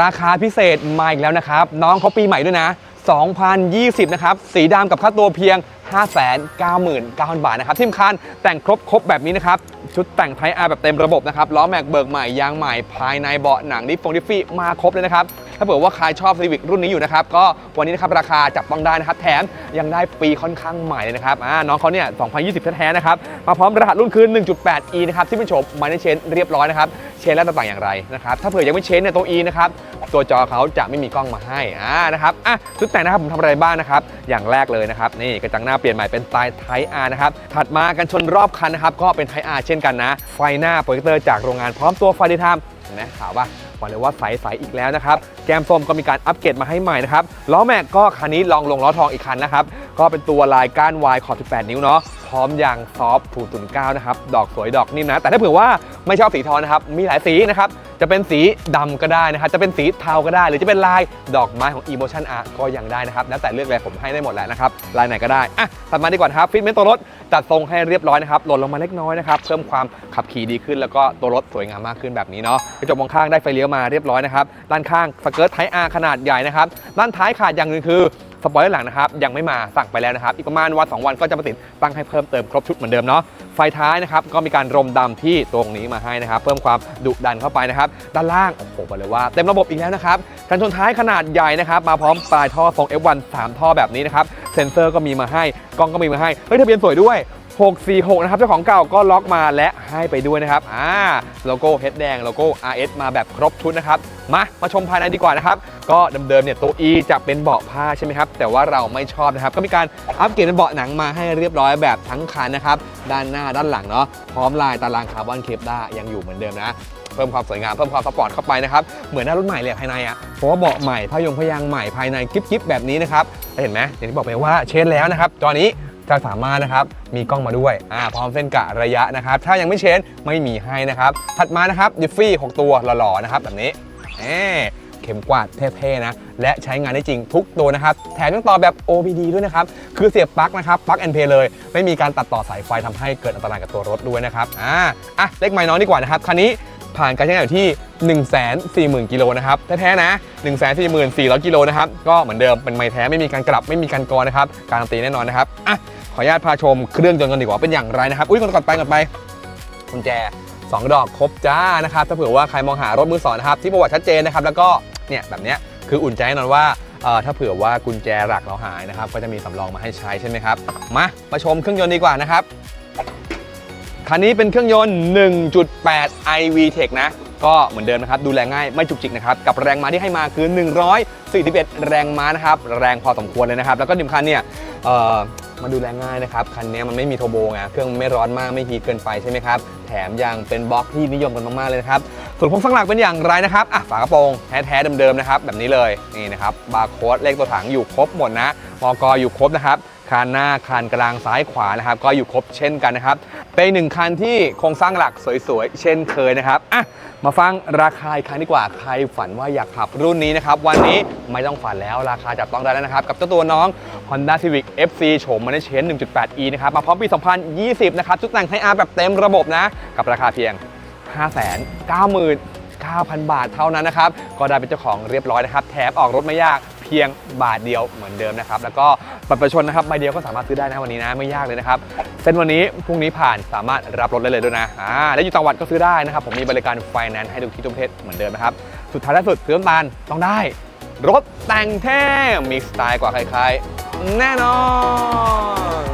ราคาพิเศษมาอีกแล้วนะครับ น้องเขาปีใหม่ด้วยนะ 2020 นะครับ สีดำกับค่าตัวเพียง599,000 บาทนะครับที่สำคัญแต่งครบครบแบบนี้นะครับ ชุดแต่งไทยอาร์แบบเต็มระบบนะครับล้อแม็กเบิกใหม่ยางใหม่ภายในเบาะหนังดิฟฟงดิฟฟี่มาครบเลยนะครับ ถ้าเผื่อว่าใครชอบซีวิกรุ่นนี้อยู่นะครับ ก็วันนี้นะครับราคาจับต้องได้นะครับ แถมยังได้ปีค่อนข้างใหม่เลยนะครับอ่าน้องเขาเนี่ย 2020 แท้ๆนะครับ มาพร้อมรหัสรุ่นคือ 1.8e นะครับที่เป็นโฉมมาในเชนเรียบร้อยนะครับเชนและต่างๆอย่างไรนะครับถ้าเผื่อยังไม่เชนเนี่ยตัว e นะครับตัวจอเขาจะไม่มีกล้องมาให้อ่านะครับอะชุดแต่งนะครับผมทำอะไรบ้างนะครับอย่างแรกเลยนะครับนี่กระจังหน้าเปลี่ยนใหม่เป็นสไตล์ไทอาร์นะครับ ถัดมากันชนรอบคันนะครับ ก็เป็นไทอาร์เช่นกันนะ ไฟหน้าโปรเจคเตอร์จากโรงงานพร้อมตัวไฟดีไทม์เห็นไหมข่าวว่าบอกเลยว่าใสๆอีกแล้วนะครับ แกมส้มก็มีการอัปเกรดมาให้ใหม่นะครับ ล้อแม็กก็คันนี้ลองลงล้อทองอีกคันนะครับ ก็เป็นตัวลายก้านวายขอบ 18 นิ้วเนาะ พร้อมยางซอฟต์009นะครับ ดอกสวยดอกนิ่มนะ แต่ถ้าเผื่อว่าไม่ชอบสีทองนะครับ มีหลายสีนะครับ จะเป็นสีดำก็ได้นะครับจะเป็นสีเทาก็ได้ หรือจะเป็นลายดอกไม้ของ Emotion Art ก็ยังได้นะครับแล้วแต่เลือกเลยผมให้ได้หมดแหละนะครับลายไหนก็ได้อะถัดมาดีกว่าครับฟิตเมนต์ตัวรถจัดทรงให้เรียบร้อยนะครับหล่นลงมาเล็กน้อยนะครับเพิ่มความขับขี่ดีขึ้น แล้วก็ตัวรถสวยงามมากขึ้นแบบนี้เนาะกระจกมองข้างได้ไฟเลี้ยวมาเรียบร้อยนะครับด้านข้างสเกิร์ตไทอาร์ขนาดใหญ่นะครับด้านท้ายขาดอย่างหนึ่งคือ สปอยเลอร์หลังนะครับยังไม่มาสั่งไปแล้วนะครับอีกประมาณวันสองวันก็จะมาติดตั้งให้เพิ่มเติมครบชุดเหมือนเดิมเนาะไฟท้ายนะครับก็มีการรมดำที่ตรงนี้มาให้นะครับเพิ่มความดุดันเข้าไปนะครับด้านล่างโอ้โหบอกเลยว่าเต็มระบบอีกแล้วนะครับกันชนท้ายขนาดใหญ่นะครับมาพร้อมปลายท่อทรง F1 3 ท่อแบบนี้นะครับเซ็นเซอร์ก็มีมาให้กล้องก็มีมาให้เฮ้ยทะเบียนสวยด้วย 646 นะครับ เจ้าของเก่าก็ล็อกมาและให้ไปด้วยนะครับ อ่า โลโก้เฮดแดง โลโก้ RS มาแบบครบชุดนะครับ มา มาชมภายในดีกว่านะครับ ก็เดิมๆเนี่ยตัว E จะเป็นเบาะผ้าใช่ไหมครับ แต่ว่าเราไม่ชอบนะครับ ก็มีการอัปเกรดเป็นเบาะหนังมาให้เรียบร้อยแบบทั้งคันนะครับ ด้านหน้าด้านหลังเนาะ พร้อมลายตารางคาร์บอนเคปด้ายังอยู่เหมือนเดิมนะเพิ่มความสวยงามเพิ่มความสปอร์ตเข้าไปนะครับ เหมือนหน้ารุ่นใหม่เลยภายในอะเพราะว่าเบาะใหม่พยงพยางใหม่ภายในกิ๊บๆแบบนี้นะครับเห็นไหมอย่างที่บอกไปว่าเชนแล้วนะครับจอนี้ จะสามารถนะครับมีกล้องมาด้วยอ่าพร้อมเส้นกะระยะนะครับ ถ้ายังไม่เชนไม่มีให้นะครับ ถัดมานะครับดิฟฟี่6ตัวหล่อๆนะครับแบบนี้เอ๊เข็มกวาดเท่ๆนะและใช้งานได้จริงทุกตัวนะครับ แถมยังต่อแบบ OBD ด้วยนะครับ คือเสียบปลั๊กนะครับปลั๊กแอนเพเลย ไม่มีการตัดต่อสายไฟทำให้เกิดอันตรายกับตัวรถด้วยนะครับอ่าอะเล็กไม้น้อยดีกว่านะครับคันนี้ผ่านการใช้งานอยู่ที่ 140,000 กิโลนะครับแท้ๆนะ 144,400 กิโลนะครับก็เหมือนเดิมเป็นไม้แท้ไม่มีการกลับไม่มีการกรนะครับการันตีแน่นอนนะครับอะขออนุญาตพาชมเครื่องยนต์กันดีกว่าเป็นอย่างไรนะครับอุ้ยก่อนก่อนไปก่อนไปกุญแจ 2 ดอกครบจ้านะครับถ้าเผื่อว่าใครมองหารถมือสองนะครับที่ประวัติชัดเจนนะครับแล้วก็เนี่ยแบบเนี้ยคืออุ่นใจแน่นอนว่าเอ่อถ้าเผื่อว่ากุญแจหลักเราหายนะครับก็จะมีสำรองมาให้ใช้ใช่ไหมครับมามาชมเครื่องยนต์ดีกว่านะครับคันนี้เป็นเครื่องยนต์ 1.8 iV Tech นะ ก็เหมือนเดิมนะครับ ดูแลง่ายไม่จุกจิกนะครับ กับแรงม้าที่ให้มาคือ 141 แรงม้านะครับ แรงพอสมควรเลยนะครับ แล้วก็ดิมคันเนี่ยมาดูแลง่ายนะครับ คันนี้มันไม่มีโทโบไงเครื่องไม่ร้อนมากไม่ฮีเกินไปใช่ไหมครับ แถมยังเป็นบล็อกที่นิยมกันมากๆเลยนะครับ ส่วนโครงสร้างหลักเป็นอย่างไรนะครับอะฝากระโปรงแท้ๆเดิมๆนะครับ แบบนี้เลยนี่นะครับบาร์โค้ดเลขตัวถังอยู่ครบหมดนะมอกอยู่ครบนะครับคานหน้าคานกลางซ้ายขวานะครับ ก็อยู่ครบเช่นกันนะครับ เป็นหนึ่งคันที่โครงสร้างหลักสวยๆ เช่นเคยนะครับอะมาฟังราคาอีกครั้งดีกว่าใครฝันว่าอยากขับรุ่นนี้นะครับ วันนี้ไม่ต้องฝันแล้วราคาจับต้องได้แล้วนะครับ กับเจ้าตัวน้อง Honda Civic FC โฉมมันเชน 1.8e นะครับ มาพร้อมปี 2020 นะครับชุดแต่งไทอาร์แบบเต็มระบบนะ กับราคาเพียง 599,000 บาทเท่านั้นนะครับ ก็ได้เป็นเจ้าของเรียบร้อยนะครับ แถมออกรถไม่ยากเพียงบาทเดียวเหมือนเดิมนะครับ แล้วก็บัตรประชาชนนะครับใบเดียวก็สามารถซื้อได้นะวันนี้นะไม่ยากเลยนะครับ เซ็นวันนี้พรุ่งนี้ผ่านสามารถรับรถได้เลยด้วยนะอ่าและอยู่ต่างจังหวัดก็ซื้อได้นะครับ ผมมีบริการไฟแนนซ์ให้ทุกที่ทุกประเทศเหมือนเดิมนะครับ สุดท้ายและสุดซื้อน้ำตาลต้องได้ รถแต่งแท้มีสไตล์กว่าใครๆแน่นอน